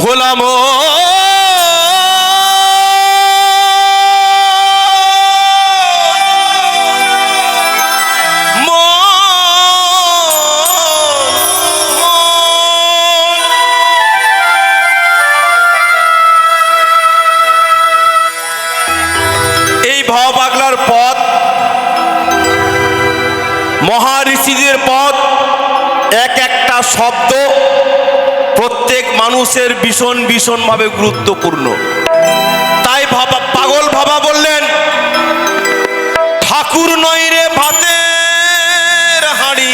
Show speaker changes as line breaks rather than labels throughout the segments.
ভোলাম। পথ মহারিষিদের পথ শব্দ প্রত্যেক মানুষের ভীষণ ভীষণভাবে গুরুত্বপূর্ণ। তাই ভাবা, পাগল ভাবা বললেন, ঠাকুর নয় রে ভাতের হাঁড়ি।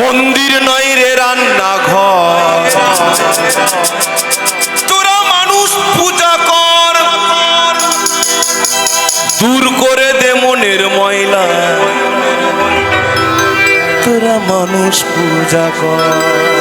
মন্দির নয় রে রান্না মানুষ পূজা কর।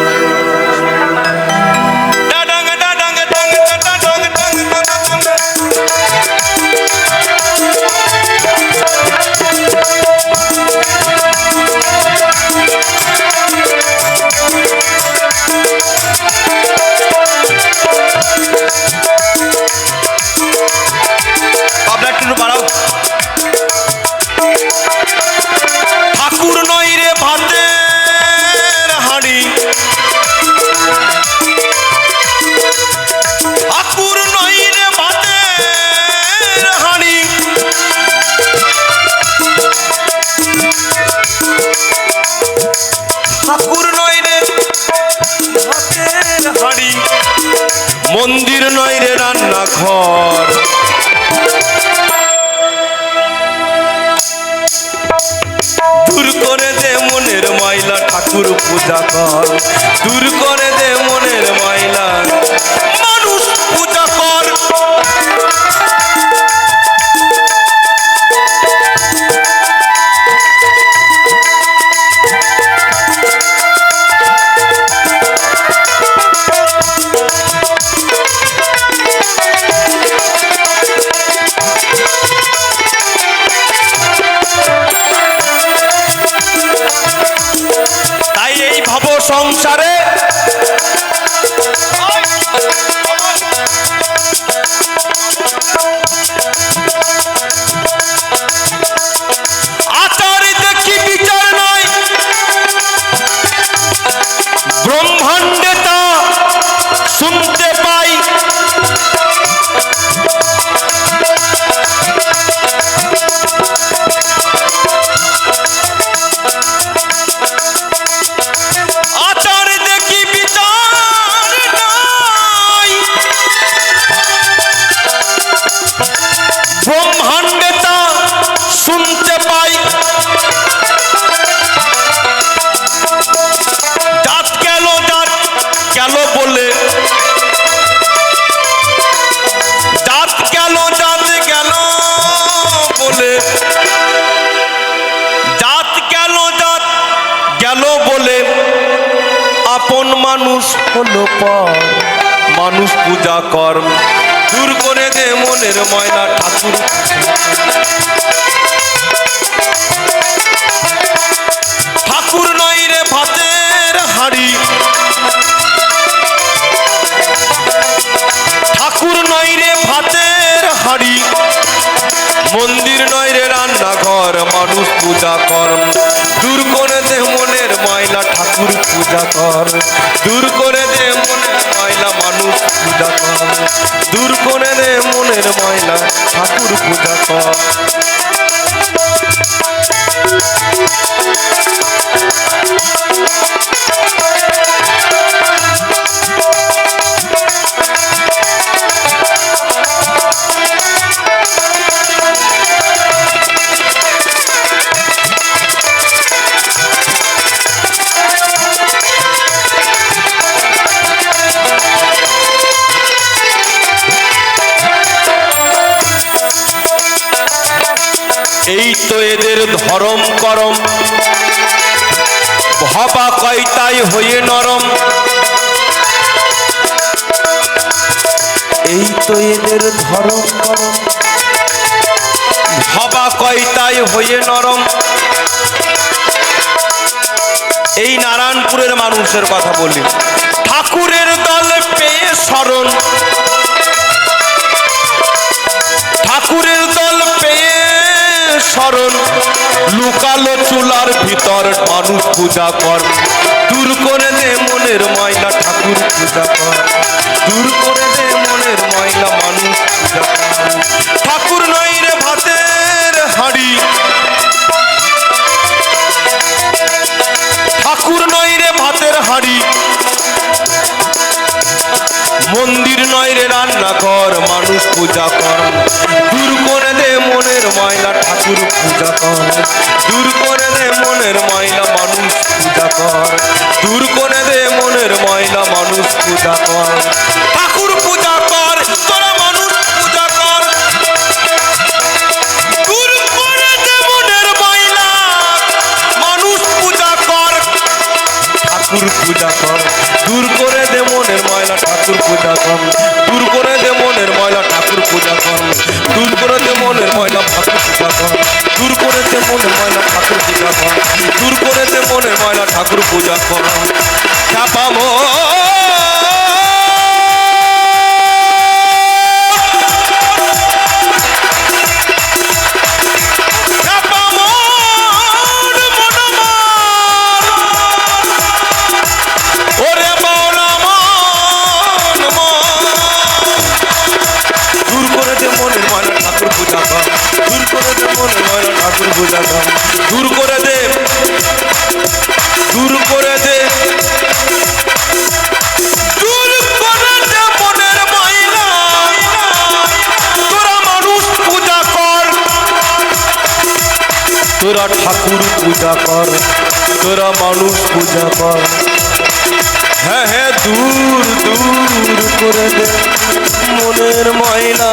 হাঁড়ি মন্দির নয় রে রান্নাঘর। দূর করে দে মনের ময়লা ঠাকুর পূজা কর। দূর ভাব সংসারে গেল বলে? আপন মানুষ হলো পর। মানুষ পূজা কর। দূর করে দে মনের ময়লা, ঠাকুর। ঠাকুর নয় রে ভাতের হাড়ি। ঠাকুর নয় রে ভাতের হাড়ি। মন্দির নয় রে রান্নাঘর। মানুষ পূজা কর। দূর করে দে মনের ময়লা ঠাকুর পূজা কর। দূর করে দে মনের ময়লা মানুষ পূজা কর। দূর করে দে মনের ময়লা ঠাকুর পূজা কর। এই তো এদের ধরম করম। ভাবা কয়তাই হয়ে নরম। এই তো এদের ধরম করম। ভাবা কয়তাই হয়ে নরম। এই নারায়ণপুরের মানুষের কথা বলি। ঠাকুরের দল পেয়ে স্মরণ। ঠাকুরের দল স্মরণ লুকালো চুলার ভিতর মানুষ পূজা কর। দূর করে দে মনের ময়লা, ঠাকুর পূজা কর। দূর করে দে মনের ময়লা, মানুষ পূজা কর। ঠাকুর নই রে ভাতের হাড়ি। ঠাকুর নয় রে ভাতের হাড়ি। মন্দির নয় রে রান্নাঘর, মানুষ পূজা কর দূর করে দে মনের ময়লা, ঠাকুর পূজা কর দূর করে দে মনের ময়লা, মানুষ পূজা কর দূর করে দে মনের ময়লা, মানুষ পূজা কর ঠাকুর পূজা কর মানুষ কর। দূর করে কর। ঠাকুর পূজা কর, দূর ঠাকুর পূজা কর দূর করে দে মনের ময়লা ঠাকুর পূজা কর দূর করে দে মনের ময়লা ঠাকুর পূজা কর দূর করে দে মনের ময়লা ঠাকুর পূজা কর দূর করে দে মনের ময়লা ঠাকুর পূজা কর চাপামো করে দে মনের ময়লা ঠাকুর পূজা কর দূর করে দে দূর করে দে তোরা ঠাকুর পূজা কর তোরা মানুষ পূজা কর হ্যাঁ হ্যাঁ দূর দূর করে দে মনের ময়লা।